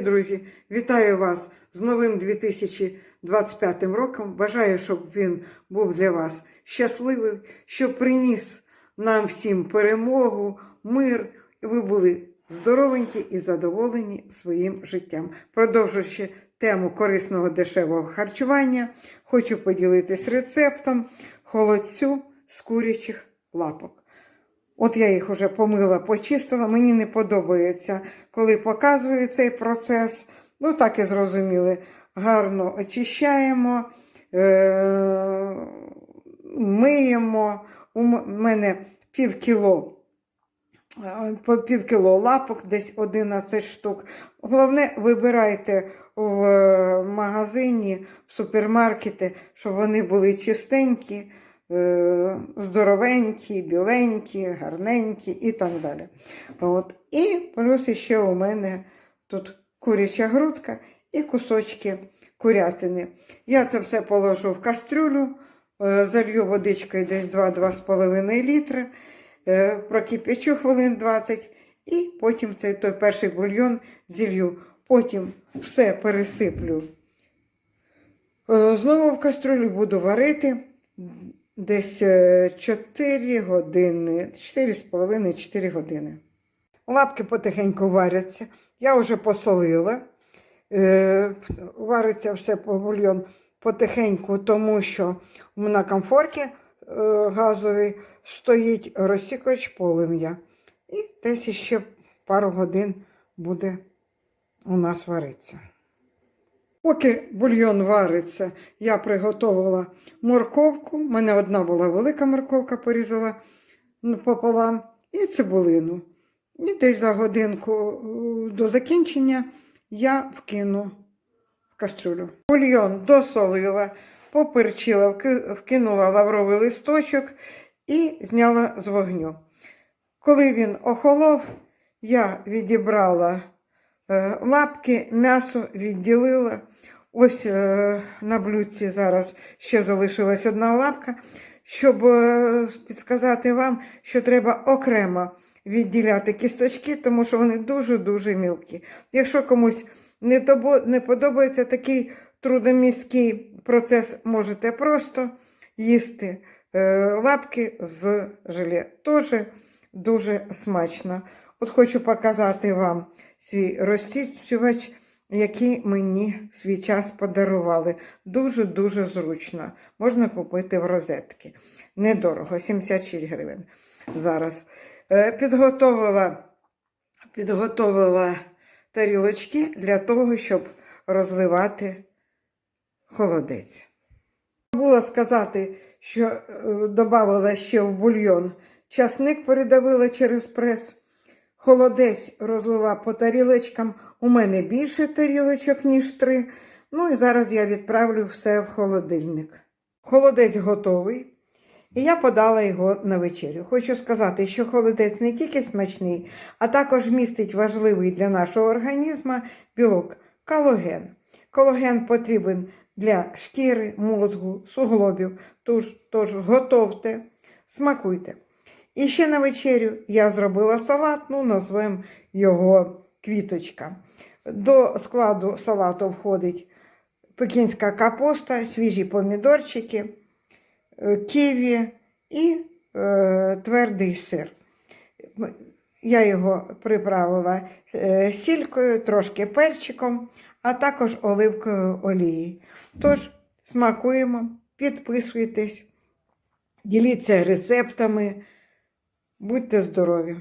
Друзі, вітаю вас з новим 2025 роком. Бажаю, щоб він був для вас щасливий, щоб приніс нам всім перемогу, мир, і ви були здоровенькі і задоволені своїм життям. Продовжуючи тему корисного дешевого харчування, хочу поділитись рецептом холодцю з курячих лапок. От я їх вже помила, почистила. Мені не подобається, коли показую цей процес. Ну, так і зрозуміли. Гарно очищаємо, е- миємо. У мене пів кіло, е, пів кіло лапок, десь 11 штук. Головне, вибирайте в е, магазині, в супермаркеті, щоб вони були чистенькі здоровенькі, біленькі, гарненькі і так далі. От. І плюс ще у мене тут куряча грудка і кусочки курятини. Я це все положу в кастрюлю, е, залью водичкою десь 2-2,5 літри, е, прокипячу хвилин 20 і потім цей той перший бульйон зілью. Потім все пересиплю. Е, Знову в кастрюлю буду варити десь е, 4 години, 4,5-4 години. Лапки потихеньку варяться. Я вже посолила. Е, Вариться все по бульйон потихеньку, тому що на комфорті е, газовий стоїть розсікач полум'я. І десь ще пару годин буде у нас варитися. Поки бульйон вариться, я приготувала морковку. У мене одна була велика морковка, порізала пополам, і цибулину. І десь за годинку е, до закінчення я вкину в кастрюлю. Бульйон досолила, поперчила, вкинула лавровий листочок і зняла з вогню. Коли він охолов, я відібрала лапки, м'ясо відділила. Ось е, на блюдці зараз ще залишилась одна лапка, щоб е, підсказати вам, що треба окремо відділяти кісточки, тому що вони дуже-дуже мілкі. Якщо комусь не, подобається такий трудоміський процес, можете просто їсти е, лапки з желе. Тоже дуже смачно. От хочу показати вам свій розсічувач, який мені в свій час подарували. Дуже-дуже зручно. Можна купити в розетки. Недорого, 76 гривень зараз. Е, Підготовила, підготовила тарілочки для того, щоб розливати холодець. Забула сказати, що е, додавала ще в бульйон часник передавила через прес. Холодець розлила по тарілочкам. У мене більше тарілочок, ніж три. Ну і зараз я відправлю все в холодильник. Холодець готовий. І я подала його на вечерю. Хочу сказати, що холодець не тільки смачний, а також містить важливий для нашого організму білок калоген. Калоген потрібен для шкіри, мозку, суглобів. Тож, тож готовте, смакуйте. І ще на вечерю я зробила салат, ну, назвемо його квіточка. До складу салату входить пекінська капуста, свіжі помідорчики, е, ківі і е, твердий сир. Я його приправила е, сількою, трошки перчиком, а також оливковою олією. Тож смакуємо, підписуйтесь, діліться рецептами. Будьте здорові!